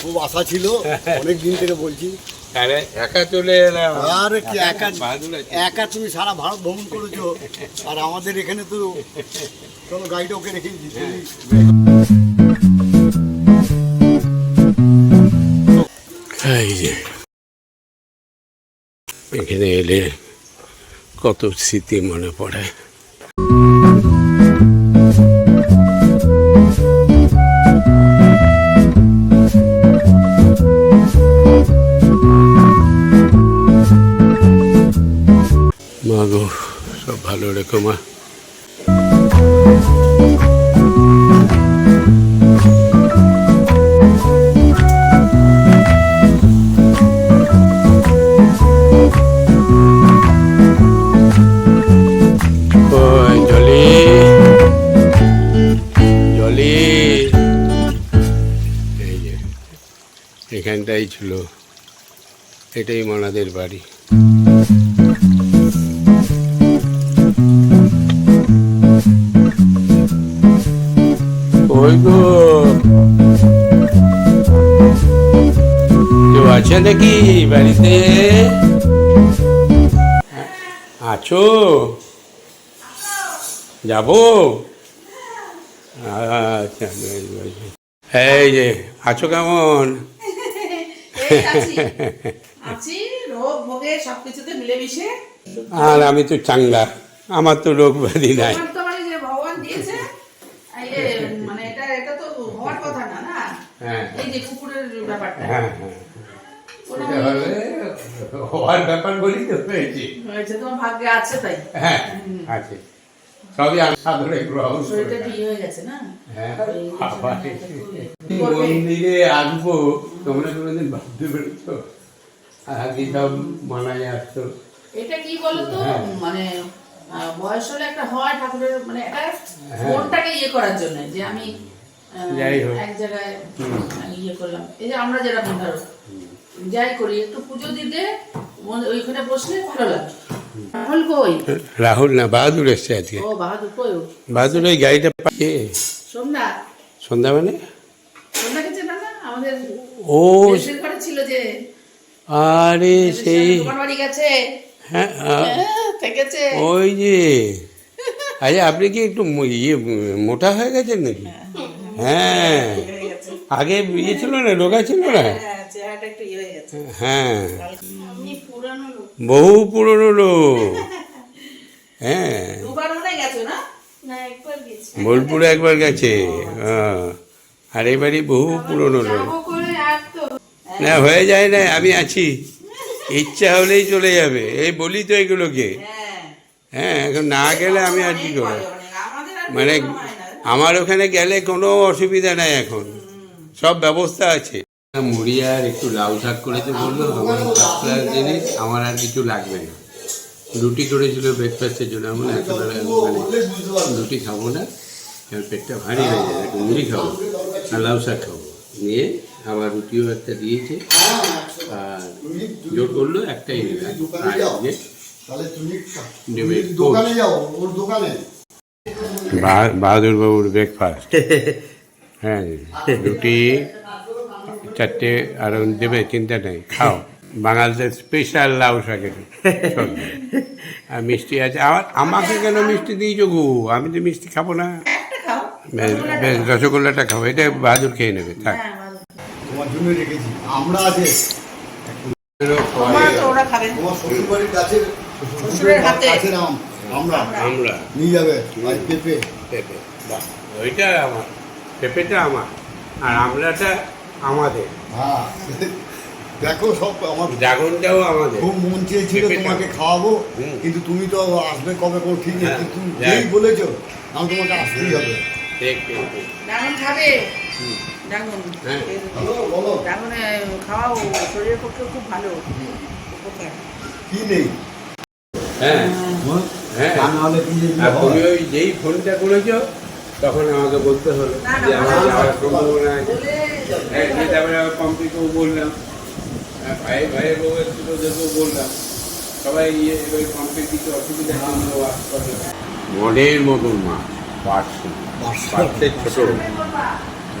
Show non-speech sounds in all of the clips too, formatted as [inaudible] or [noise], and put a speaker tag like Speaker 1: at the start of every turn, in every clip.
Speaker 1: খুব আশা ছিল অনেক দিন থেকে বলছি।
Speaker 2: আরে একা চলে এলাম।
Speaker 1: আর কি একা একা তুমি সারা ভারত ভ্রমণ করেছ আর আমাদের এখানে তো চলো গাড়িটা ওকে রেখে দিচ্ছি
Speaker 2: এই যে এখানে এলে কত স্মৃতি মনে পড়ে। মা গো সব ভালো রেখো মা। এখানটাই ছিল এটাই মনাদের বাড়ি। ওই গো কেউ আছে নাকি বাড়িতে? আছো? যাব? আচ্ছা বেশ বেশ এই যে আছো কেমন? আর আমি তো চাঙ্গা আমার তো রোগ ব্যাধি নাই
Speaker 3: আমার তো মানে যে ভগবান দিয়েছে এই যে মানে এটা এটা তো হওয়ার কথা না না
Speaker 2: হ্যাঁ
Speaker 3: এই যে কুকুরের ব্যাপারটা।
Speaker 2: হ্যাঁ হ্যাঁ। হলে হওয়ার ব্যাপার বলি তো হয়েছে
Speaker 3: হয়েছে তোমার ভাগ্যে আছে তাই।
Speaker 2: হ্যাঁ আছে। সবই সাদরে গ্রহণ
Speaker 3: শরীরটা
Speaker 2: করে
Speaker 3: হয়ে গেছে না?
Speaker 2: হ্যাঁ
Speaker 3: এই
Speaker 2: বাবা রে।
Speaker 3: করবে।
Speaker 2: মন্দিরে আসব? তোমরা কোনোদিন ভাবতে পেরেছ? আগে সব মানায় আসতো।
Speaker 3: এটা কি বলতো। মানে বয়স হলে একটা হয় ঠাকুরের মানে এটা
Speaker 2: হ্যাঁ।
Speaker 3: মনটাকে ইয়ে করার জন্য যে আমি
Speaker 2: যাই হোক।
Speaker 3: এক জায়গায় ইয়ে করলাম। এই যে আমরা যেরকম ধরো যাই করি একটু পুজো দিতে ওইখানে বসলে ভালো লাগে। রাহুল
Speaker 2: না বাহাদুর এসছে আজকে।
Speaker 3: বাহাদুর
Speaker 2: ওই গাড়িটা পাঠিয়ে
Speaker 3: সন্ধ্যা
Speaker 2: সন্ধ্যা মানে? ও
Speaker 3: ছিল যে।
Speaker 2: আরে সেই। হ্যাঁ
Speaker 3: হ্যাঁ,
Speaker 2: ওই যে। আচ্ছা আপনি কি একটু ইয়ে মোটা হয়ে গেছেন নাকি? হ্যাঁ। আগে ইয়ে ছিল না রোগা ছিল না?
Speaker 3: হ্যাঁ।
Speaker 2: বহু পুরনো লোক। হ্যাঁ। বোলপুরে একবার গেছে হ্যাঁ। আর এবারই বহু পুরনো লোক। না হয়ে যায় না আমি আছি। ইচ্ছা হলেই চলে যাবে এই বলি তো এগুলোকে।
Speaker 3: হ্যাঁ।
Speaker 2: হ্যাঁ এখন না গেলে আমি আর কি করব? মানে। আমার ওখানে গেলে কোনো অসুবিধা নাই এখন। সব ব্যবস্থা আছে। মুড়ি আর একটু লাউ শাক করেছে বলল আমার জিনিস আমার আর কিছু লাগবে না। রুটি করেছিল ব্রেকফাস্টের জন্য আমি একেবারে মানে রুটি খাব না পেটটা ভারী হয়ে যাবে একটু মুড়ি খাব আর লাউ শাক খাব। নিয়ে আবার রুটিও একটা দিয়েছে আর জোর করল একটাই নেবে।
Speaker 1: দোকানে যাও ওর দোকানে।
Speaker 2: বাহাদুর বাবুর ব্রেকফাস্ট [laughs] হ্যাঁ রুটি চারটে আর দেবে চিন্তা নেই খাও। বাঙালিদের স্পেশাল লাউ শাকের আর মিষ্টি আছে। আমার আমাকে কেন মিষ্টি দিয়েছ গো? আমি তো মিষ্টি খাব না। বেশ রসগোল্লাটা খাব। এটা বাহাদুর খেয়ে নেবে থাক।
Speaker 3: হ্যাঁ
Speaker 1: তোমার জন্য রেখেছি। আমরা আছে
Speaker 3: ওরা খাবে।
Speaker 1: তোমার শ্বশুর বাড়ির কাছের
Speaker 3: শ্বশুরের হাতে।
Speaker 1: আম। আমরা।
Speaker 2: আমরা।
Speaker 1: নিয়ে যাবে আর পেঁপে।
Speaker 2: পেঁপে বাহ, ওইটা আমার পেঁপেটা আমার আর আমলাটা আমাদের।
Speaker 1: হ্যাঁ দেখো সব আমার
Speaker 2: ড্রাগনটাও আমাদের।
Speaker 1: খুব মন চেয়েছিল তোমাকে খাওয়াবো
Speaker 2: হুম।
Speaker 1: কিন্তু তুমি তো আসবে কবে কোনো ঠিক নেই
Speaker 2: হ্যাঁ,
Speaker 1: কিন্তু যেই। বলেছ আমি তোমাকে আসতেই হবে।
Speaker 3: ড্রাগন খাবে? ড্রাগন
Speaker 2: হ্যাঁ।
Speaker 1: বলো বলো।
Speaker 3: ড্রাগনে খাওয়াও শরীরের পক্ষে খুব ভালো।
Speaker 1: কি নেই?
Speaker 2: হ্যাঁ। হ্যাঁ।
Speaker 1: যে?
Speaker 2: তুমি ওই যেই ফোনটা করেছ তখন আমাকে বলতে হলো যে আমার যাওয়ার সম্ভাবনা আছে। হ্যাঁ দিয়ে তারপরে আবার পম্পিকেও বললাম। ভাই ভাইয়ের বউ একটু ওদেরকেও বললাম। সবাই ইয়ে ওই পম্পের কিছু অসুবিধা ছিল মনের মতন মা পার্সেল ছোট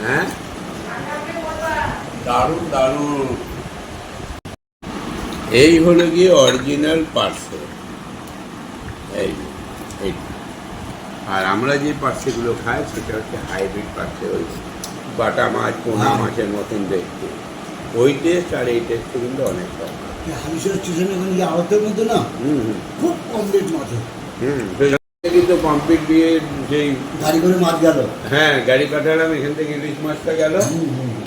Speaker 2: হ্যাঁ? দারুণ দারুণ। এই হলো গিয়ে অরিজিনাল পার্সেল এই এই আর আমরা যে পার্সেলগুলো খাই সেটা হচ্ছে হাইব্রিড পার্সেল ওই বাটা মাছ পোনা মাছের মতন দেখতে। ওই টেস্ট আর এই টেস্ট কিন্তু অনেক কম।
Speaker 1: হালিশের স্টেশনে ওখানে যে আড়তের মধ্যে না
Speaker 2: হুম হুম।
Speaker 1: খুব কম রেট মাছে
Speaker 2: হুম কমপ্লিট দিয়ে
Speaker 1: গাড়ি করে মাছ গেল।
Speaker 2: হ্যাঁ গাড়ি পাঠালাম এখান থেকে ইলিশ মাছটা গেল।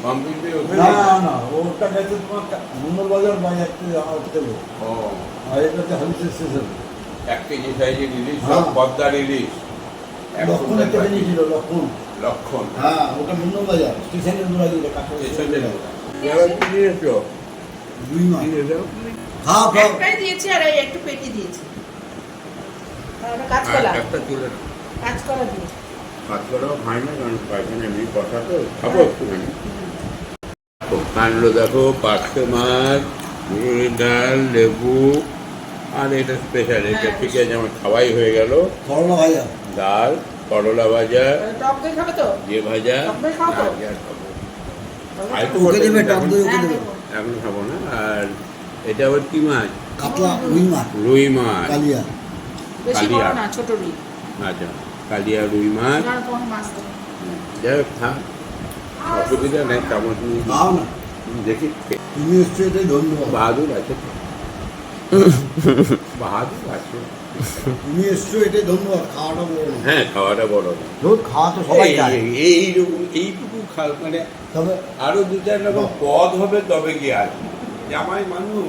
Speaker 2: কমপ্লিট দিয়ে ওখানে
Speaker 1: না না ওটা গেছে তোমার মঙ্গলবাজার বাজার থেকে
Speaker 2: ও।
Speaker 1: আর এটা হচ্ছে হালিশের স্টেশন
Speaker 2: এক কেজি সাইজের ইলিশ
Speaker 1: হ্যাঁ।
Speaker 2: সব পদ্মার ইলিশ। এক
Speaker 1: লক্ষণ একটা জিনিস ছিল লক্ষণ।
Speaker 2: লক্ষণ।
Speaker 1: হ্যাঁ ওটা মঙ্গলবাজার স্টেশনের দূরা দিলে কাছে
Speaker 2: স্টেশনে এবার কি নিয়েছো
Speaker 1: দুই মাস। খাও খাও।
Speaker 3: একটাই দিয়েছি আর এই একটু পেটি দিয়েছি। আর ওটা
Speaker 2: হ্যাঁ,
Speaker 3: কাঁচকলা
Speaker 2: একটা তুলে
Speaker 3: কাঁচকলা দিয়েছি
Speaker 2: পাঁচকলাও খাই না কারণ পায়খানা এমনি কথা তো। খাব একটুখানি। কান্ড দেখো পাঁচশো মাছ ডাল লেবু আর এটা স্পেশাল এটা ঠিক আছে আমার খাওয়াই হয়ে গেল।
Speaker 1: করলা ভাজা।
Speaker 2: ডাল করলা ভাজা
Speaker 3: টক দই খাবে তো?
Speaker 2: যে ভাজা এখন-
Speaker 1: দই ওকে
Speaker 2: এখন খাব না। আর এটা আবার কি মাছ?
Speaker 1: কাতলা রুই মাছ।
Speaker 2: রুই মাছ।
Speaker 1: কালিয়া।
Speaker 2: কালিয়া।
Speaker 3: না ছোট রুই।
Speaker 2: আচ্ছা কালিয়া রুই মাছ। যাই হোক থাক অসুবিধা নেই চামচ নিয়ে দেখি।
Speaker 1: তুমি এটাই ধন্যবাদ
Speaker 2: বাহাদুর আছে। বাহাদুর আছে।
Speaker 1: তুমি এসছো এটাই ধন্যবাদ খাওয়াটা বড়।
Speaker 2: হ্যাঁ খাওয়াটা বড়।
Speaker 1: ধর খাওয়া তো সবাই
Speaker 2: এই- এইরকম এইটুকু খা মানে
Speaker 1: তবে
Speaker 2: আরও দু চার রকম পদ হবে তবে কি আর জামাই মানুষ।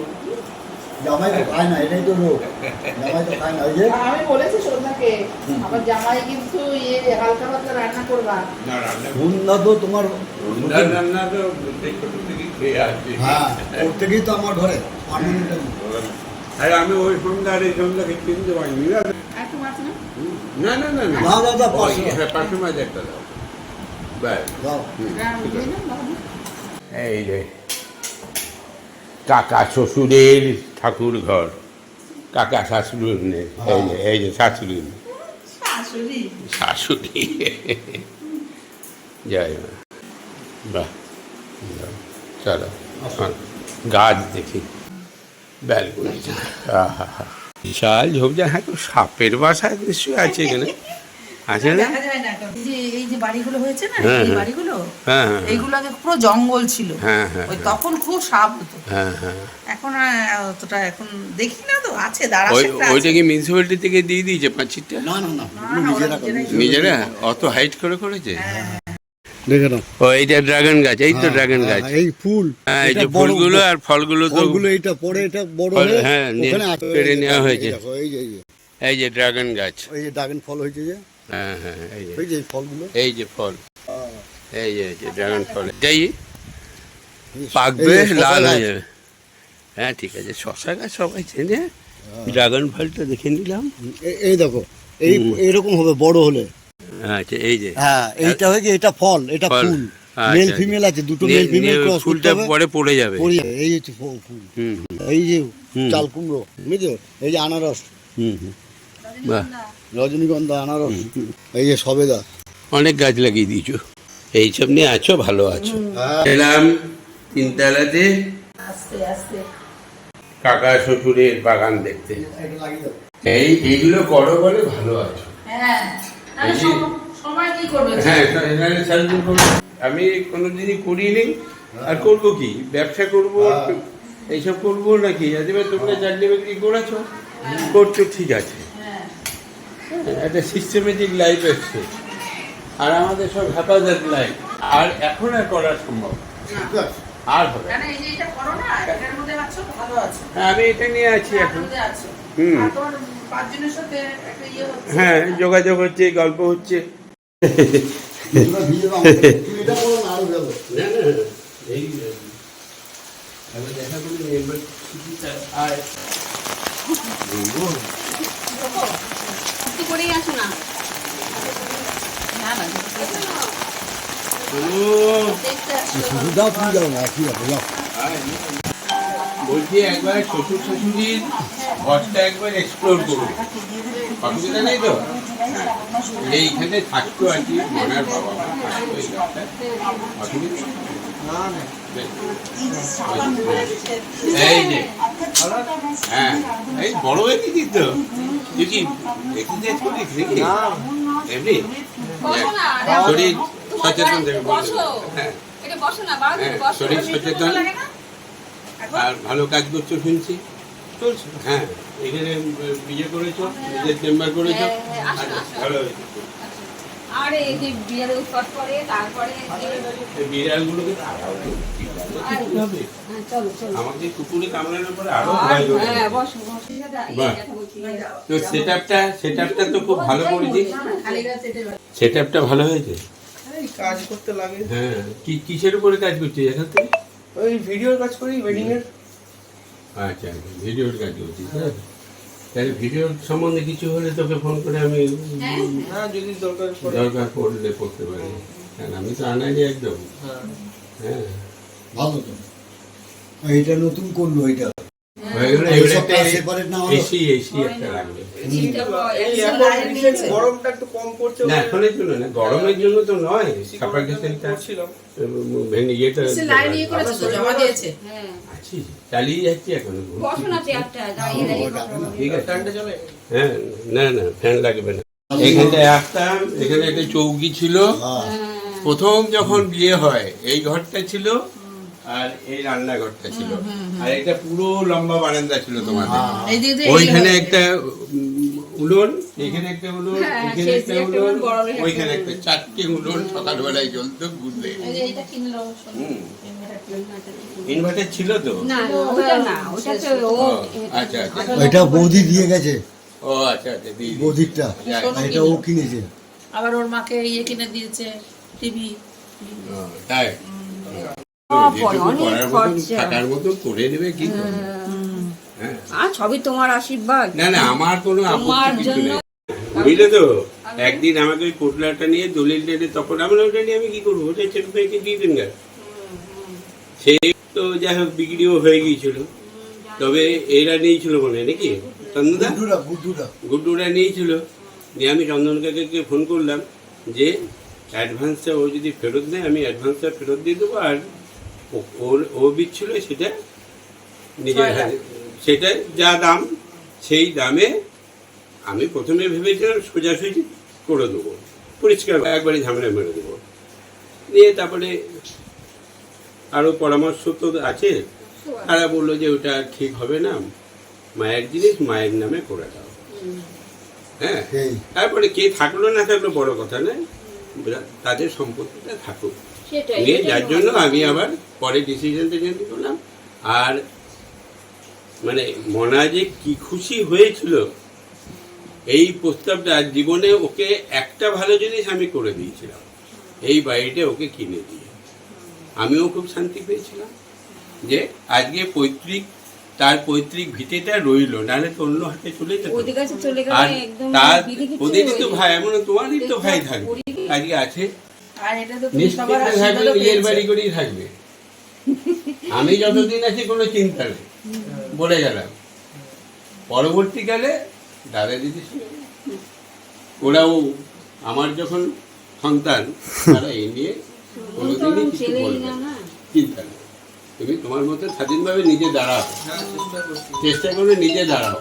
Speaker 1: জামাই তো খায় না এটাই তো রোগ। জামাই তো খায় না ওই যে
Speaker 3: আমি বলেছি সন্ধ্যাকে আমার জামাই কিন্তু ইয়ে হালকা পাতলা রান্না করবা
Speaker 2: না রান্না
Speaker 1: সন্ধ্যা তো তোমার
Speaker 2: রান্না তো ছোট থেকে খেয়ে আসছি
Speaker 1: হ্যাঁ ওর থেকেই তো আমার ঘরে।
Speaker 2: আর আমি ওই সন্ধ্যা এই সন্ধ্যাকে চিনতে পারিনি না
Speaker 3: না
Speaker 2: না না না না।
Speaker 1: দাও, দাও, দাও, পাঁচশো।
Speaker 2: হ্যাঁ, মাছ একটা দাও। এই যে কাকা শ্বশুরের ঠাকুর ঘর। কাকা শাশুড়ির নেই এই যে এই যে শাশুড়ি
Speaker 3: শাশুড়ি।
Speaker 2: শাশুড়ি। জয় মা বাহ। বাহ। চলো। এখন গাছ দেখি। ব্যালকনি বিশাল ঝোপঝা হ্যাঁ সাপের বাসা নিশ্চয়ই আছে এখানে আছে না।
Speaker 3: এই যে বাড়িগুলো হয়েছে না
Speaker 2: হ্যাঁ,
Speaker 3: এই
Speaker 2: হ্যাঁ।
Speaker 3: বাড়িগুলো
Speaker 2: হ্যাঁ হ্যাঁ
Speaker 3: এইগুলো আগে পুরো জঙ্গল ছিল।
Speaker 2: হ্যাঁ হ্যাঁ
Speaker 3: ওই তখন খুব সাপ হতো।
Speaker 2: হ্যাঁ হ্যাঁ।
Speaker 3: এখন অতটা এখন দেখি না তো আছে দাঁড়া
Speaker 2: ওই ওইটা কি মিউনিসিপ্যালিটি থেকে দিয়ে দিয়েছে পাঁচিরটা?
Speaker 1: না না না নিজেরা
Speaker 2: অত হাইট করে করেছে?
Speaker 1: দেখে নাও।
Speaker 2: ও এইটা ড্রাগন গাছ এই তো ড্রাগন
Speaker 1: হ্যাঁ,
Speaker 2: গাছ।
Speaker 1: এই ফুল
Speaker 2: হ্যাঁ এই যে ফুলগুলো আর ফলগুলো তো
Speaker 1: ফলগুলো এইটা পরে এটা বড় হয়ে
Speaker 2: হ্যাঁ। পেড়ে
Speaker 1: এই যে
Speaker 2: নেওয়া হয়েছে।
Speaker 1: এই যে এই যে।
Speaker 2: ড্রাগন গাছ।
Speaker 1: এই যে ড্রাগন ফল হয়েছে যে।
Speaker 2: হ্যাঁ হ্যাঁ এই যে।
Speaker 1: ফলগুলো।
Speaker 2: এই যে ফল। এই যে ড্রাগন ফল। যাই পাকবে লাল হয়ে যাবে। হ্যাঁ ঠিক আছে শশা গাছ সবাই চেনে। ড্রাগন ফলটা দেখে নিলাম।
Speaker 1: এই- এই দেখো এই এরকম হবে বড় হলে।
Speaker 2: আচ্ছা এই যে।
Speaker 1: হ্যাঁ এইটা হয়ে গিয়ে এটা ফল এটা
Speaker 2: ফুল আচ্ছা,
Speaker 1: মেল
Speaker 2: আচ্ছা।
Speaker 1: ফিমেল আছে দুটো মেল ফিমেল ক্রস করতে
Speaker 2: ফুলটা
Speaker 1: হবে।
Speaker 2: পরে পড়ে যাবে।
Speaker 1: পড়ে যাবে। এই হচ্ছে ফুল
Speaker 2: হুম হুম,
Speaker 1: এই যে চাল কুমড়ো বুঝছ? এই যে আনারস।
Speaker 2: হুম হুম। বাহ।
Speaker 1: রজনীগন্ধা আনারস। এই যে সবেদা।
Speaker 2: অনেক গাছ লাগিয়ে দিয়েছ। এইসব নিয়ে আছো ভালো আছো।
Speaker 1: হ্যাঁ।
Speaker 2: এলাম তিনতলাতে
Speaker 3: আস্তে আস্তে।
Speaker 2: কাকা শ্বশুরের বাগান দেখতে। এই এইগুলো করো বলে ভালো আছো।
Speaker 3: হ্যাঁ।
Speaker 2: হ্যাঁ। আমি কোনোদিনই করিনি আর করব কি? ব্যবসা করব?
Speaker 1: হ্যাঁ।
Speaker 2: এইসব করব নাকি? এবার তোমরা চাকরি বাকরি করেছ? করছ ঠিক আছে।
Speaker 3: হ্যাঁ।
Speaker 2: হ্যাঁ, একটা সিস্টেমেটিক লাইফ এসছে। আর আমাদের সব হ্যাপাজার লাইফ আর এখন আর করা সম্ভব আর হবে হ্যাঁ, আমি এটা নিয়ে আছি এখন। হুম।
Speaker 3: ইয়ে
Speaker 2: হ্যাঁ যোগাযোগ হচ্ছে গল্প হচ্ছে
Speaker 1: দাও তুমি না তুমি যাও না।
Speaker 2: বলছি একবার শ্বশুর শাশুড়ির ঘরটা একবার এক্সপ্লোর করব অসুবিধা নেই তো? এইখানে থাকতো আর কি মনের বাবা। অসুবিধা এই যে হ্যাঁ এই বড় হয়ে গেছিস তো এমনি?
Speaker 4: বসো না, আরে
Speaker 2: শরীর সচেতন দেবে। হ্যাঁ
Speaker 4: এটা বসো না, বাবা, তুমি বসো।
Speaker 2: শরীর সচেতন। আর ভালো কাজ করছ শুনছি
Speaker 5: চলছে
Speaker 2: হ্যাঁ এখানে বিয়ে করেছ নিজের চেম্বার করেছ
Speaker 4: হ্যাঁ, হ্যাঁ,
Speaker 2: আচ্ছা। ভালো হয়েছে
Speaker 4: আরে এই যে বিড়ালে উৎপাত করে, তারপরে
Speaker 2: বিড়ালগুলোকে তাড়াও তো, ঠিক আছে, কি হবে?
Speaker 4: হ্যাঁ, চলো, চলো।
Speaker 2: আমাকে কুকুরে কামড়ানোর পরে আরও
Speaker 4: আর-
Speaker 2: ভয় ধরে
Speaker 4: হ্যাঁ,
Speaker 2: যাবে।
Speaker 4: বসো, বসো। এই
Speaker 2: বাহ।
Speaker 4: কথা বলছি।
Speaker 2: তো সেট আপটা সেট আপটা তো খুব ভালো করেছিস
Speaker 3: খালি
Speaker 2: সেট আপটা ভালো হয়েছে
Speaker 5: কাজ করতে লাগে
Speaker 2: হ্যাঁ কি কিসের উপরে কাজ করছিস এখন থেকে
Speaker 5: ওই ভিডিওর কাজ করি ওয়েডিং এর
Speaker 2: আচ্ছা আচ্ছা ভিডিওর কাজ করছিস হ্যাঁ তাহলে ভিডিওর সম্বন্ধে কিছু হলে তোকে ফোন করে আমি
Speaker 5: হ্যাঁ যদি দরকার
Speaker 2: দরকার পড়লে পড়তে পারি। কারণ আমি তো আনাইনি একদম।
Speaker 5: হ্যাঁ।
Speaker 2: হ্যাঁ।
Speaker 1: ভালো তো। এটা নতুন করল এটা
Speaker 2: হয়ে? এসি এসি একটা লাগবে।
Speaker 5: এখন। গরমটা একটু কম পড়ছে
Speaker 2: না এখনের জন্য না গরমের জন্য তো নয়। ভেঙে
Speaker 3: লাইন ইয়ে করেছে তো জমা দিয়েছে।
Speaker 4: হ্যাঁ।
Speaker 2: আছি চালিয়ে যাচ্ছি এখন
Speaker 4: বসো না চেয়ারটা, দাঁড়িয়ে দাঁড়িয়ে
Speaker 2: ঠিক আছে।
Speaker 5: ফ্যানটা চলে
Speaker 2: হ্যাঁ না না ফ্যান লাগবে না। এখানটায় আসতাম এখানে একটা চৌকি ছিল।
Speaker 1: হ্যাঁ।
Speaker 2: প্রথম যখন বিয়ে হয় এই ঘরটা ছিল আর এই রান্নাঘরটা ছিল। আর এটা পুরো লম্বা বারান্দা ছিল তোমাদের।
Speaker 3: দিক দিয়ে
Speaker 2: ওইখানে একটা উনুন এখানে একটা উনুন
Speaker 4: হ্যাঁ,
Speaker 2: এখানে একটা
Speaker 4: একটা
Speaker 2: ওইখানে একটা চারটে উনুন সকালবেলায় জ্বলতো বুঝলে ইনভার্টার ছিল তো?
Speaker 4: না, না, ওটা না, ওটা তো
Speaker 2: ও
Speaker 4: ও
Speaker 2: আচ্ছা আচ্ছা।
Speaker 1: এটা বৌদি দিয়ে গেছে।
Speaker 2: ও আচ্ছা আচ্ছা দিয়ে দিই।
Speaker 1: বৌদিরটা। এটা ও কিনেছে।
Speaker 3: আবার ওর মাকে ইয়ে কিনে দিয়েছে টিভি।
Speaker 2: তাই? থাকার মতন করে নেবে কি হ্যাঁ।
Speaker 4: আর সবই তোমার আশীর্বাদ।
Speaker 2: না না আমার কোনো
Speaker 4: তোমার
Speaker 2: আপত্তি কিছু
Speaker 4: জন্য
Speaker 2: নেই। বুঝলে তো? একদিন আমাকে ওই পোটলাটা নিয়ে দলিল টেনে তখন আমরা ওটা নিয়ে আমি কি করব? ওটা ছেলে মেয়েকে দিয়ে দিন গা। সে তো যাই হোক বিক্রিও হয়ে গিয়েছিল। তবে এরা নিয়েছিল মনে হয় নাকি? চন্দনদা গুড্ডুরা নিয়েছিল। দিয়ে আমি চন্দন কাকাকে ফোন করলাম যে অ্যাডভান্সটা ও যদি ফেরত দেয় আমি অ্যাডভান্সটা ফেরত দিয়ে দেবো। আর ওর ও বিচ্ছিল সেটা নিজের। হাতে সেটা যা দাম সেই দামে আমি প্রথমে ভেবেছিলাম সোজাসুজি করে দেবো পরিষ্কার একবারে ঝামেলা মেরে দেবো। দিয়ে তারপরে আরও পরামর্শ তো আছে তারা বলল যে ওটা ঠিক হবে না মায়ের জিনিস মায়ের নামে করে দাও। হ্যাঁ তারপরে কে থাকল না থাকল বড় কথা নয় তাদের সম্পত্তিটা থাকুক। নিয়ে যার জন্য আমি আবার পরে ডিসিশনটা করলাম। আর মানে মনা যে কি খুশি হয়েছিল এই প্রস্তাবটা জীবনে ওকে একটা ভালো জিনিস আমি করে দিয়েছিলাম। এই বাড়িটা ওকে কিনে দিয়ে। আমিও খুব শান্তি পেয়েছিলাম যে আজকে পৈতৃক তার পৈতৃক ভিটেটা রইল নাহলে তো অন্য হাতে চলে যেত। আর তার ওদেরই তো ভাই এমন তোমারই তো ভাই থাকবে। আজকে আছে
Speaker 3: আর এটা তো তুমি সবার
Speaker 2: নিশ্চিন্তে নিজের বাড়ি করেই থাকবে। আমি যতদিন আছি কোনো চিন্তা নেই। বলে গেলাম। পরবর্তীকালে দাদা দিদি ওরাও আমার যখন সন্তান তারা এই নিয়ে কোনোদিনই কিছু বলবে চিন্তা নেই। তুমি তোমার মতো স্বাধীনভাবে নিজে দাঁড়াও।
Speaker 5: হ্যাঁ চেষ্টা করছি
Speaker 2: চেষ্টা করে নিজে দাঁড়াও।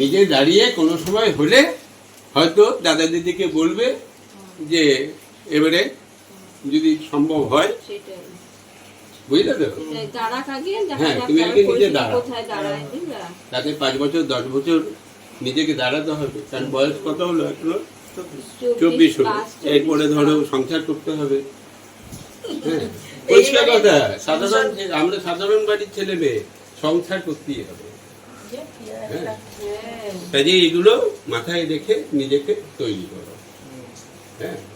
Speaker 2: নিজে দাঁড়িয়ে কোনো সময় হলে হয়তো দাদা দিদিকে বলবে যে এবারে যদি সম্ভব হয় বুঝলে তো? হ্যাঁ, তুমি আগে নিজে দাঁড়াও।
Speaker 4: কোথায়
Speaker 2: তাতে পাঁচ বছর দশ বছর নিজেকে দাঁড়াতে হবে। কারণ বয়স কত হলো এখনও? চব্বিশ। হলো। এরপরে ধরো সংসার করতে হবে। হ্যাঁ পরিষ্কার কথা। সাধারণ আমরা সাধারণ বাড়ির ছেলে মেয়ে সংসার করতেই হবে। হ্যাঁ।
Speaker 4: হ্যাঁ।
Speaker 2: কাজে এগুলো মাথায় রেখে নিজেকে তৈরি করো। হ্যাঁ।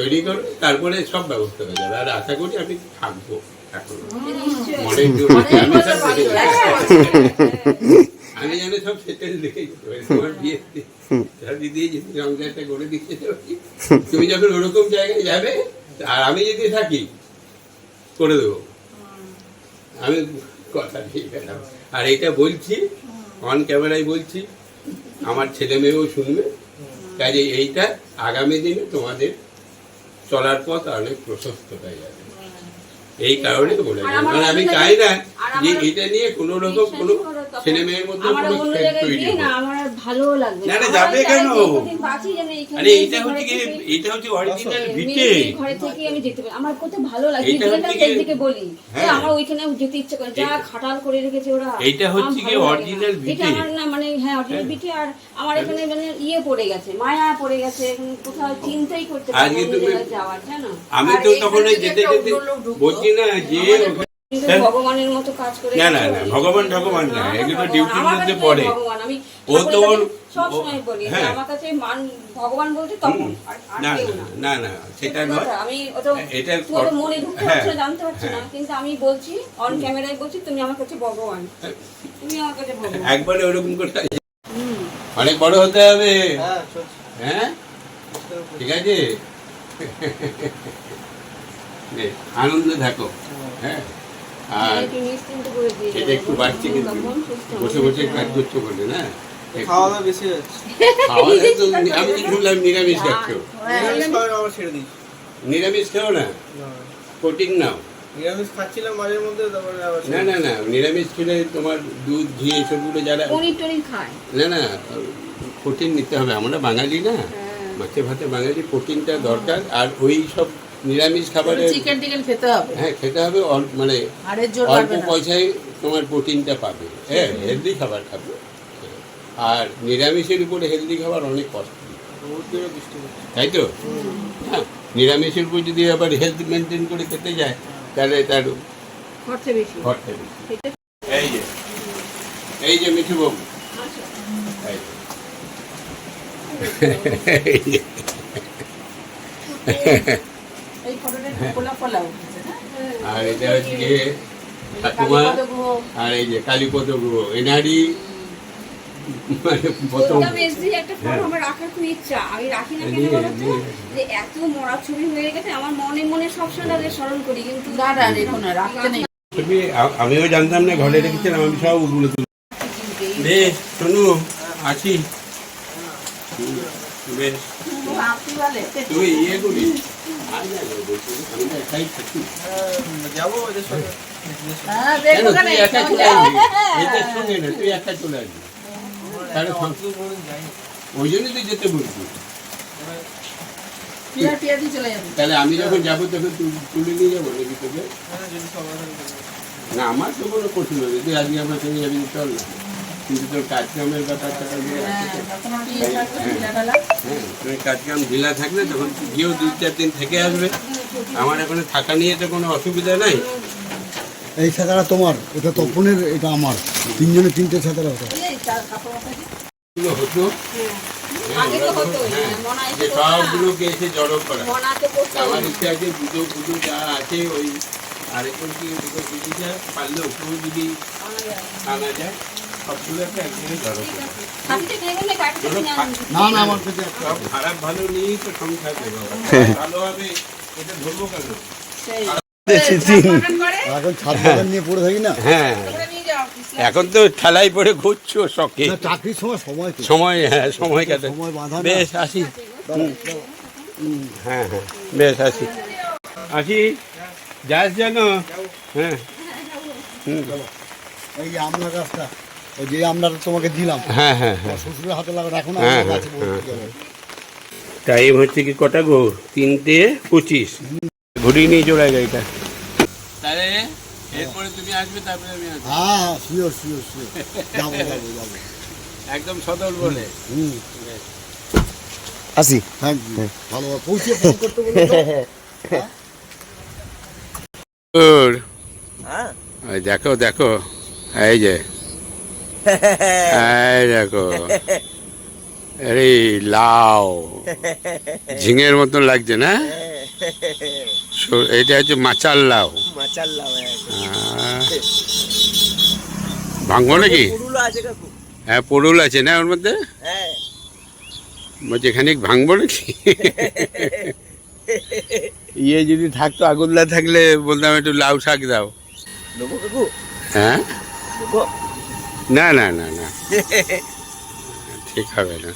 Speaker 2: তৈরি করো তারপরে সব ব্যবস্থা হয়ে যাবে। আর আশা করি আমি থাকব এখন। মনে আমি
Speaker 3: বাকি
Speaker 2: settle
Speaker 3: আছে।
Speaker 2: যেন সব সেটেল দেখে তোমার বিয়ে শাদি যদি সংসারটা করে দিতে পারি। তুমি যখন ওরকম জায়গায় যাবে আর আমি যদি থাকি করে দেবো। আমি কথা দিয়ে গেলাম আর এটা বলছি অন ক্যামেরায় বলছি আমার ছেলে মেয়েও শুনবে। কাজে এইটা আগামী দিনে তোমাদের চলার পথ অনেক প্রশস্ত হয়ে যাবে এই কারণে বলে মানে আমি চাই না যে এটা নিয়ে কোনো রকম কোনো ছেলে মেয়ের মধ্যে কোনো তৈরি
Speaker 4: আমার আর লাগবে
Speaker 2: না, না, যাবে কেন?
Speaker 4: বাঁচি যেন
Speaker 2: আরে এটা হচ্ছে কি এটা হচ্ছে অরিজিনাল ভিটে।
Speaker 4: ঘরে থেকে আমি যেতে পারি আমার কত ভালো লাগে থেকে বলি
Speaker 2: হ্যাঁ।
Speaker 4: আমার ওইখানে যেতে ইচ্ছে করে যা খাটাল করে রেখেছে ওরা
Speaker 2: হচ্ছে কি
Speaker 4: এটা আমার না মানে হ্যাঁ অরিজিনাল ভিটে আর আমার এখানে মানে ইয়ে পড়ে গেছে মায়া পড়ে গেছে এখন কোথাও চিন্তাই করতে পারি না অন্য
Speaker 2: তুমি-
Speaker 4: জায়গায় যাওয়ার জানো
Speaker 2: আমি তো তখন যেতে যেতে বলছি না যে
Speaker 3: আমাদের
Speaker 2: ওখানে-
Speaker 4: কিন্তু
Speaker 2: হ্যাঁ।
Speaker 4: ভগবানের মতো কাজ করে
Speaker 2: না, না, না, ভগবান ভগবান না, এগুলো ডিউটির মধ্যে পড়ে। ও তো ওর-
Speaker 4: কাছে সবসময়
Speaker 2: ও-
Speaker 4: বলি যে
Speaker 2: হ্যাঁ।
Speaker 4: আমার কাছে মান ভগবান বলতে তখন আর আর
Speaker 2: না না
Speaker 4: না।
Speaker 2: না না সেটা নয়।
Speaker 4: আমি
Speaker 2: এটা
Speaker 4: মনে ঢুকতে
Speaker 2: হ্যাঁ,
Speaker 4: পারছ না, জানতে পারছি না
Speaker 2: হ্যাঁ।
Speaker 4: কিন্তু আমি বলছি অন ক্যামেরায় বলছি তুমি আমার কাছে ভগবান। তুমি আমার কাছে ভগবান।
Speaker 2: একবারে ওরকম করে অনেক বড় হতে হবে।
Speaker 5: হ্যাঁ
Speaker 2: হ্যাঁ? ঠিক আছে? আনন্দে থাকো। হ্যাঁ। আর এটা একটু বাড়ছে কিন্তু। বসে বসে কাজ করছ বলে না?
Speaker 5: খাওয়া দাওয়া বেশি
Speaker 2: খাওয়া দাওয়া আমি তো শুনলাম নিরামিষ খাচ্ছ।
Speaker 5: নিরামিষ
Speaker 2: খাও না? প্রোটিন নাও।
Speaker 5: নিরামিষ খাচ্ছিলাম মাঝের মধ্যে তারপরে আবার
Speaker 2: না না না নিরামিষ খেলে তোমার দুধ ঘি এসবগুলো যারা
Speaker 4: খায়।
Speaker 2: না না প্রোটিন নিতে হবে। আমরা বাঙালি না।
Speaker 4: হ্যাঁ।
Speaker 2: মাছে ভাতে বাঙালি প্রোটিনটা দরকার। আর ওই সব নিরামিষ খাবারে
Speaker 3: চিকেন টিকেন খেতে হবে।
Speaker 2: হ্যাঁ খেতে হবে মানে অল্প পয়সায় তোমার প্রোটিনটা পাবে। হ্যাঁ হেলদি খাবার খাবে। আর নিরামিষের উপরে হেলদি খাবার অনেক কষ্ট তাই তো? হ্যাঁ নিরামিষের উপর যদি আবার হেলথ মেনটেন করে খেতে যায় তাহলে তার
Speaker 4: খরচা বেশি।
Speaker 2: খরচা বেশি। এই যে। এই যে মিঠু বাবু এই [laughs] আর এটা হচ্ছে ঠাকুমা। আর এই যে কালীপদ গুহ এনারই মানে প্রথম।
Speaker 4: ওটা বেশ দিয়ে একটা ফটো আমার রাখার খুব ইচ্ছা। আমি রাখি না কেন
Speaker 2: নিয়ে,
Speaker 4: বলো তো?
Speaker 2: নিয়ে।
Speaker 4: যে এত মরা ছবি হয়ে গেছে আমার মনে মনে সবসময় তাদের স্মরণ করি কিন্তু
Speaker 3: না না না, রাখতে নেই।
Speaker 2: তুমি আমিও জানতাম না ঘরে রেখেছিলাম আমি সব ওগুলো তুলে বেশ শোনো আছি। বেশ। তুই ইয়ে করি চলে আসবি ওই যেতে তাহলে আমি যখন যাব তখন তুলে নিয়ে যাব নাকি তোকে না, আমার তো কোনো কঠিন হবে তুই আজকে আমার সঙ্গে যাবি, চল না। কিন্তু তোর কাজকামের ব্যাপারটা
Speaker 3: হ্যাঁ।
Speaker 2: হ্যাঁ তোর কাজকাম ঢিলা থাকলে তখন গিয়েও দুই চার দিন থেকে আসবে। আমার এখন থাকা নিয়ে তো কোনো অসুবিধা নাই।
Speaker 1: এই ছাতাটা তোমার এটা তপনের এটা আমার। তিনজনে তিনটে।
Speaker 2: এগুলো হতো।
Speaker 4: হতো
Speaker 2: হ্যাঁ সবগুলোকে এসে জড়ো করা। আমার ইচ্ছে আছে পুজো পুজো যা আছে ওই আরেকজন কি দুটো পুজোটা পারলে ওকেও যদি আনা যায়। সবগুলো একটা একদিনে।
Speaker 1: না না আমার
Speaker 2: খারাপ ভালো নিয়েই তো সংসার [laughs] ভালো হবে এটা ধরবো কেন?
Speaker 3: সেই।
Speaker 1: সিসিম।
Speaker 3: পাঠান করে,
Speaker 1: এখন ছাদ বাগান নিয়ে পড়ে থাকি না?
Speaker 2: হ্যাঁ। এখন তো ঠেলাই পড়ে ঘুরছো শখে।
Speaker 1: না, চাকরির সময় সময়
Speaker 2: সময় হ্যাঁ সময় কাটে।
Speaker 1: সময়
Speaker 2: বেশ আসি। হ্যাঁ হ্যাঁ বেশ আসি। আসি। যাস যেন। হ্যাঁ। হুম।
Speaker 1: এই আমলা গাছটা। ওই যে আমলাটা তোমাকে দিলাম।
Speaker 2: হ্যাঁ হ্যাঁ হ্যাঁ।
Speaker 1: শ্বশুরের হাতে লাগা রাখো না
Speaker 2: হ্যাঁ, হ্যাঁ, টাইম হচ্ছে কি কটা গো? তিনটে পঁচিশ। ঘুরিয়ে নিয়ে চলে গাড়িটা। তাহলে এরপরে তুমি আসবে তারপরে আমি আসব।
Speaker 1: হ্যাঁ হ্যাঁ শিওর শিওর শিওর যাব [laughs] যাব যাব।
Speaker 2: একদম সদল বলে।
Speaker 1: হুম
Speaker 6: আসি।
Speaker 1: থ্যাংক ইউ ভালো পৌঁছে ফোন করতে বলে [laughs]
Speaker 6: হ্যাঁ।
Speaker 2: দেখো দেখো। এই যে। এই দেখো। আরে লাউ। ঝিঙের মতন লাগছে না? এটা হচ্ছে মাচার লাউ।
Speaker 6: মাচাল্লাম
Speaker 2: আহ, ভাঙবো নাকি? হ্যাঁ পড়ুল আছে না ওর মধ্যে?
Speaker 6: হ্যাঁ।
Speaker 2: বলছি খানিক ভাঙবো নাকি? ইয়ে যদি থাকতো আগুল্লা থাকলে বলতাম একটু লাউ শাক দাও। হ্যাঁ? না না না না। ঠিক হবে না।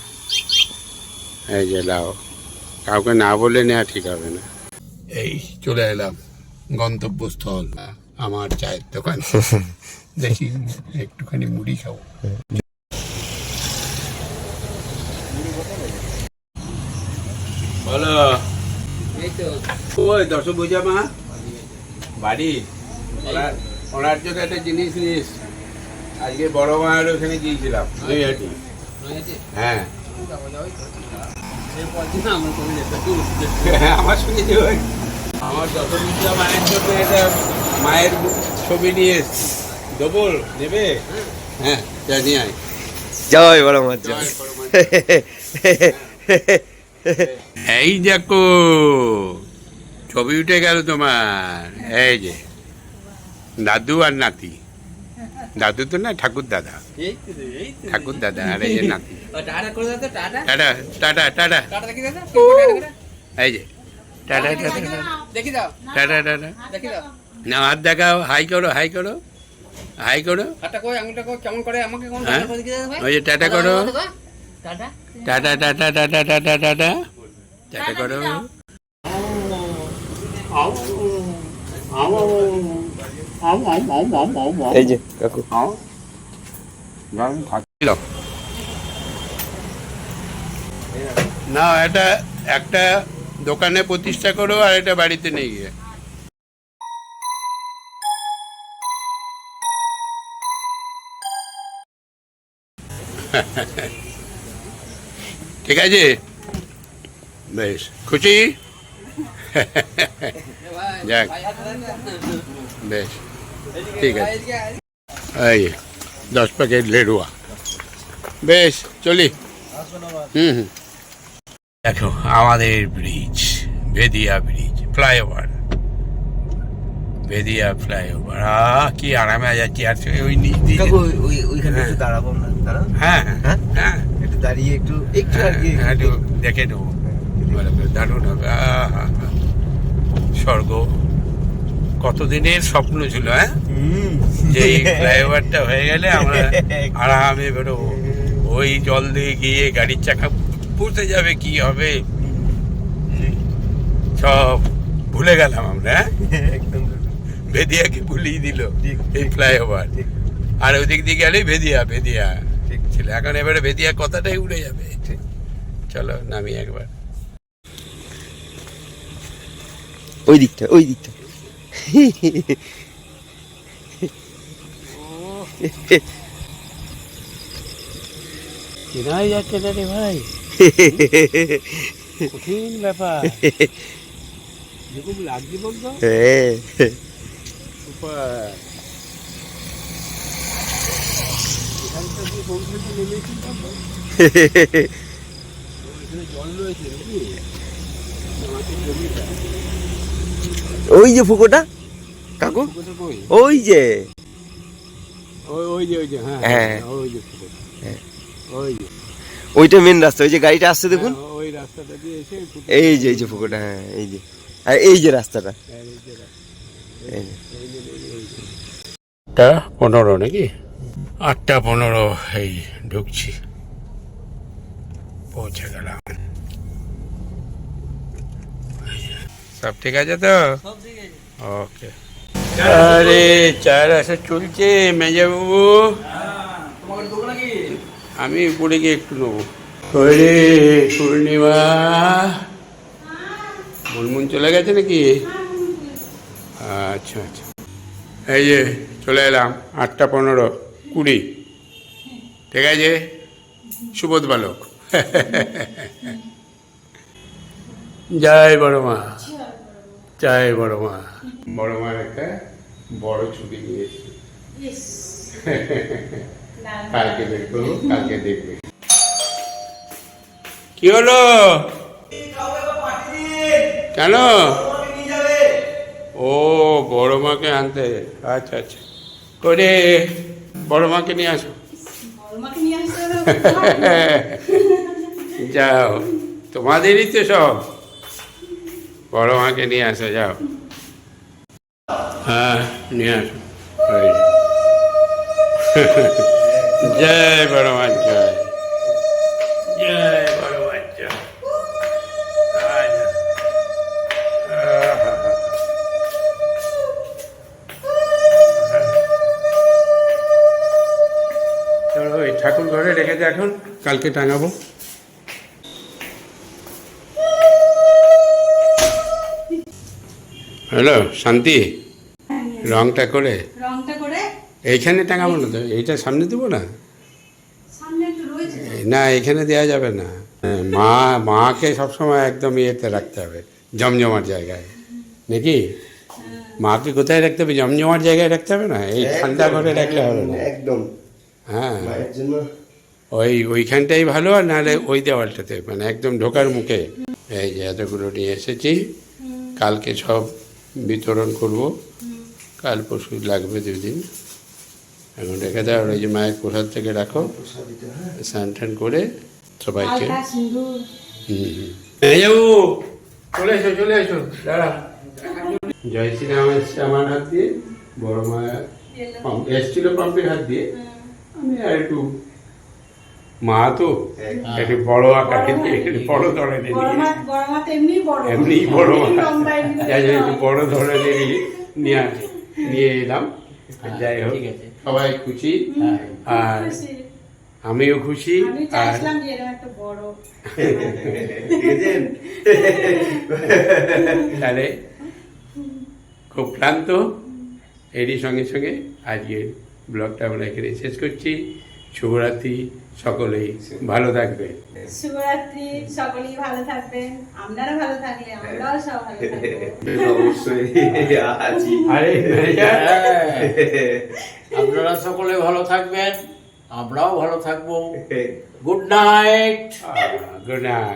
Speaker 2: এই যে লাও কাউকে না বলে নেওয়া ঠিক হবে না। এই চলে এলাম গন্তব্যস্থল আমার চায়ের দোকান। [laughs] দেখি একটুখানি মুড়ি খাব। বলো। ওই দশ বোঝা মা? বাড়ি। ওনার ওনার জন্য একটা জিনিস নিস। আজকে বড় মায়ের ওখানে গিয়েছিলাম নৈহাটি হ্যাঁ। হ্যাঁ, আমার সঙ্গে আমার দশমিকা মায়ের জন্য এটা মায়ের ছবি নিয়ে এসছি। ডবল নেবে? হ্যাঁ নিয়ে আয়।
Speaker 6: জয় বড় মাছ
Speaker 2: জয়। এই দেখো ছবি উঠে গেল তোমার। এই যে দাদু আর নাতি। দাদু তো না ঠাকুর দাদা ঠাকুর দাদা আরে যে নাতি টাটা টাটা টাটা এই যে টাটা টাটা
Speaker 5: দেখি
Speaker 2: টাটা টাটা
Speaker 5: দেখি
Speaker 2: না হাত দেখাও হাই করো হাই করো হাই করো হ্যাঁ ওই যে টাটা করো
Speaker 3: tata
Speaker 2: tata tata tata tata tata tata করো
Speaker 6: এই যে, কাকু।
Speaker 2: না, এটা একটা দোকানে প্রতিষ্ঠা করো আর এটা বাড়িতে নিয়ে গিয়ে। ঠিক আছে? বেশ, খুশি? যাক, বেশ। ঠিক আছে। এই দশ প্যাকেট লেডুয়া। বেশ চলি। হুম হুম। দেখো আমাদের bridge Bedia bridge flyover Bedia flyover আহ কি আরামে যাচ্ছি আর ওই নিচ দিয়ে
Speaker 6: ওই ওইখানে
Speaker 2: হ্যাঁ।
Speaker 6: একটু দাঁড়াবো দাঁড়াও
Speaker 2: হ্যাঁ হ্যাঁ? হ্যাঁ।
Speaker 6: একটু দাঁড়িয়ে একটু একটু আর কি
Speaker 2: হ্যাঁ, একটু দেখে নেব। দারুণ হবে। স্বর্গ। কতদিনের স্বপ্ন ছিল হ্যাঁ? যে এই ফ্লাইওভারটা হয়ে গেলে আমরা [laughs] আরামে বেরোবো। ওই জল দিয়ে গিয়ে গাড়ির চাকা পুষে যাবে কি হবে? সব ভুলে গেলাম আমরা হ্যাঁ?
Speaker 6: একদম।
Speaker 2: ভেদিয়াকে ভুলিয়ে দিল এই ফ্লাইওভার। আর ওদিক দিয়ে গেলেই ভেদিয়া ভেদিয়া
Speaker 6: ঠিক।
Speaker 2: ছিল এখন এবারে ভেদিয়া কথাটাই উড়ে যাবে।
Speaker 6: ঠিক।
Speaker 2: চলো নামি একবার।
Speaker 6: ওই দিকটা ওই দিকটা।
Speaker 2: চেনাই যাচ্ছে না রে ভাই কঠিন ব্যাপার যেরকম লাগছে বলতো সুপার
Speaker 6: ওই যে ফুকোটা কাকু? ওই যে।
Speaker 2: ওই ওই যে ওই যে হ্যাঁ
Speaker 6: হ্যাঁ।
Speaker 2: হ্যাঁ ওই যে ফুটোটা।
Speaker 6: হ্যাঁ।
Speaker 2: ওই যে।
Speaker 6: ওইটা মেন রাস্তা ওই যে গাড়িটা আসছে দেখুন?
Speaker 2: হ্যাঁ, ওই রাস্তাটা দিয়ে এসে ফুটো-
Speaker 6: এই যে এই যে ফুকোটা হ্যাঁ এই যে। আর এই যে রাস্তাটা।
Speaker 2: হ্যাঁ, এই যে রাস্তা।
Speaker 6: এই যে।
Speaker 2: আটটা পনেরো নাকি? আটটা পনেরো এই ঢুকছি। পৌঁছে গেলাম। সব ঠিক আছে তো? ওকে। আরে চায়ের আসা চলছে, মেজাবাবু। আমি উপরে গিয়ে একটু নেব। ওরে, পূর্ণিমা। মুনমুন চলে গেছে নাকি? আচ্ছা আচ্ছা। এই যে, চলে এলাম, আটটা পনেরো, কুড়ি। ঠিক আছে? সুবোধ বালক। [laughs] জয় বড় মা জয় বড় মা। বড় মার একটা বড় ছবি নিয়েছি। [laughs] কালকে দেখব কালকে দেখবে। কি হলো? কেন? ও বড় মাকে আনতে। আচ্ছা আচ্ছা। করে বড় মাকে নিয়ে আসো। [laughs] যাও। তোমাদেরই তো সব। বড় মাকে নিয়ে আসা যাও হ্যাঁ নিয়ে আসো জয় বড় মা জয় জয় বড় মা ঠাকুর ঘরে রেখে দে এখন কালকে টাঙাবো হ্যালো শান্তি? রংটা করে।
Speaker 4: রংটা করে।
Speaker 2: এইখানে টাঙাবো না তো? এইটা সামনে দেবো না? না এখানে দেওয়া যাবে না। হ্যাঁ, মা মাকে সবসময় একদম ইয়েতে রাখতে হবে জমজমার জায়গায়। নাকি? মাকে কোথায় রাখতে হবে? জমজমার জায়গায় রাখতে হবে না? এই ঠান্ডা ঘরে রাখলে হবে না।
Speaker 6: একদম।
Speaker 2: হ্যাঁ। ওই ওইখানটাই ভালো আর নাহলে ওই দেওয়ালটাতে মানে একদম ঢোকার মুখে। এই যে এতগুলো নিয়ে এসেছি। কালকে সব বিতরণ করব। কাল পরশু লাগবে দুদিন। এখন রেখে দাও ওই যে মায়ের প্রসাদ থেকে রাখো। স্নান টান করে সবাইকে। হুম। যাব চলে এসো চলে এসো। দাঁড়া। জয় শ্রীরাম এসছে আমার হাত দিয়ে। বড় মা পাম্প- এসছিল পাম্পের হাত দিয়ে। আমি আর একটু মা তো একটু বড় আকারে বড় ধরনের এমনি বড় একটু বড়। ধরনের নিয়ে আস- নিয়ে এলাম। যাই হোক সবাই খুশি? আর আমিও খুশি আর তাহলে খুব ক্লান্ত। এরই সঙ্গে সঙ্গে আজকের ব্লগটা আমরা এখানে শেষ করছি। শুভরাত্রি। সকলেই ভালো থাকবে।
Speaker 7: শুভরাত্রি সকলেই ভালো থাকবেন। আপনারা ভালো থাকলে আমরাও সব ভালো থাকব।
Speaker 6: অবশ্যই।
Speaker 2: আরে [laughs]
Speaker 8: আপনারা সকলে ভালো থাকবেন আমরাও ভালো থাকব। Good night.
Speaker 2: Good night.